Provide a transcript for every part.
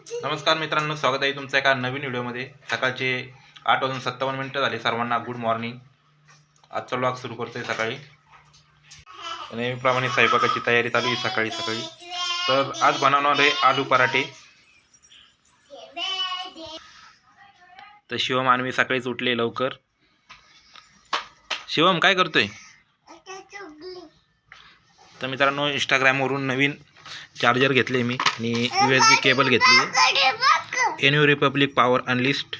नमस्कार मित्रांनो स्वागत आहे तुमचं एका नवीन व्हिडिओमध्ये. सकाळचे आठ वाजून सत्तावन्न मिनटं झाले सर्वांना गुड मॉर्निंग. आजचा ब्लॉग सुरू करतो आहे सकाळी. नेहमीप्रमाणे स्वयंपाकाची तयारी चालू आहे सकाळी सकाळी. तर आज बनवणार आहे आलू पराठे. तर शिवम आणवी सकाळीच उठले लवकर. शिवम काय करतोय? तर मित्रांनो इंस्टाग्रामवरून नवीन चार्जर घेतले मी आणि यू एस बी केबल घेतली. एन यू रिपब्लिक पॉवर अनलिस्ट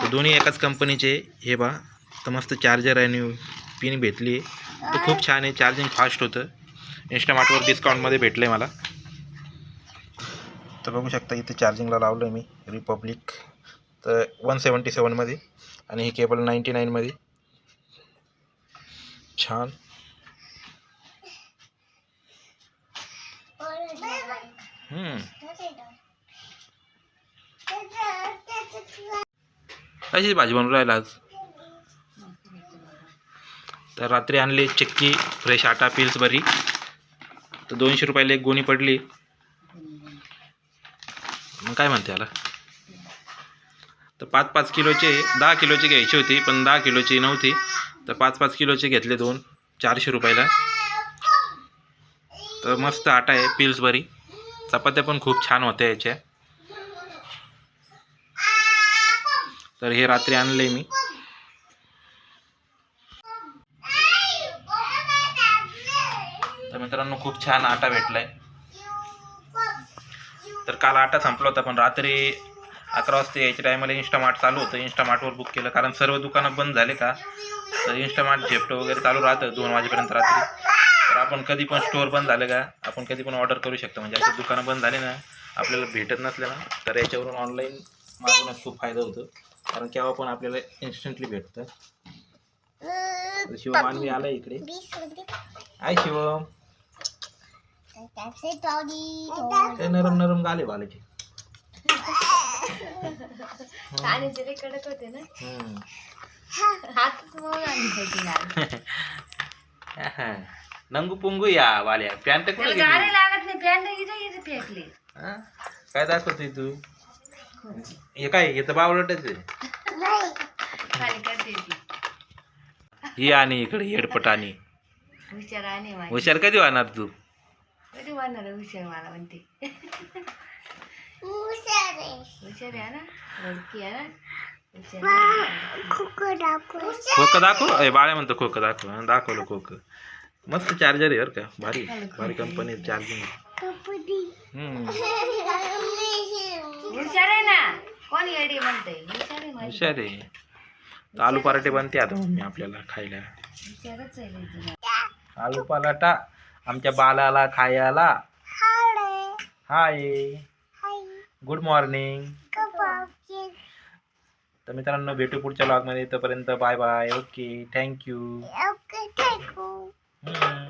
तर दोन्ही एकाच कंपनीचे हे बा तर मस्त चार्जर आणि पिन भेटली. तर खूप छान आहे चार्जिंग फास्ट होतं. इंस्टामार्टवर डिस्काउंटमध्ये भेटलं आहे मला. तर बघू शकता इथे चार्जिंगला लावलं आहे मी रिपब्लिक तर वन सेवन्टी सेवनमध्ये आणि ही केबल नाईंटी नाईनमध्ये छान. कशी भाजी बनवून राहिला आज? तर रात्री आणले चिक्की फ्रेश आटा पिल्स बरी. तर दोनशे रुपयाला एक गोणी पडली. मग काय म्हणते याला? तर पाच पाच किलोचे दहा किलोची घ्यायची होती पण दहा किलोची नव्हती. तर पाच पाच किलोचे घेतले दोन चारशे रुपयाला. तर मस्त आटा आहे पिल्सबरी चपात्या पण खूप छान होत्या याच्या. तर हे रात्री आणले मी. तर मित्रांनो खूप छान आटा भेटलाय. तर काल आटा संपला होता पण रात्री अकरा वाजता यायच्या टायमाला इंस्टामार्ट चालू होतं. इंस्टामार्टवर बुक केलं कारण सर्व दुकानं बंद झाले का तर इंस्टामार्ट झेपटं वगैरे चालू राहतं दोन वाजेपर्यंत रात्री. तर आपण कधी पण स्टोअर बंद झालं का आपण कधी पण ऑर्डर करू शकतो. म्हणजे असे दुकानं बंद झाले ना आपल्याला भेटत नसले ना तर याच्यावरून ऑनलाईन मागवण्यास खूप फायदा होतो. कारण केव्हा पण आपल्याला इन्स्टंटली भेटतं. तर शिवम मानवी आला इकडे. आय शिवम. काय नरम नरम गाले बालाचे कानाचे कडक होते ना. हातच होती लाल. नंगू पुंगू या वाल्या. पॅन्ट कुठे त्याला गाडी लागत नाही. पॅन्ट इथे इथे फेकली. काय दाखवतोय तू? हे काय हे तर बावळटच आहे. खाली करते ती ही आणि इकडे हेडपट आणि. हुशार आणि माझी हुशार कधी होणार तू? कधी वाढणार आहे हुशार मला म्हणते. हुशार आहे. ना? लडकी आहे ना? हुशार आहे. खोकं दाखव. ए बाळ्या म्हणतो खोकं दाखव. हं, दाखवलं खोकं. मस्त चार्जर आहे बरं का? भारी भारी कंपनी चार्जिंग हुशार आहे ना? कोण येडी म्हणते हुशार आहे माझी. हुशार आहे. तर आलू पराठे बनते आता मम्मी आपल्याला खायला. हुशारच आहे लई ती. आलू पराठा आमच्या बालाला खायला. हाय. गुड मॉर्निंग तर मित्रांनो भेटू पुढच्या ब्लॉगमध्ये तोपर्यंत bye bye okay thank you Yeah.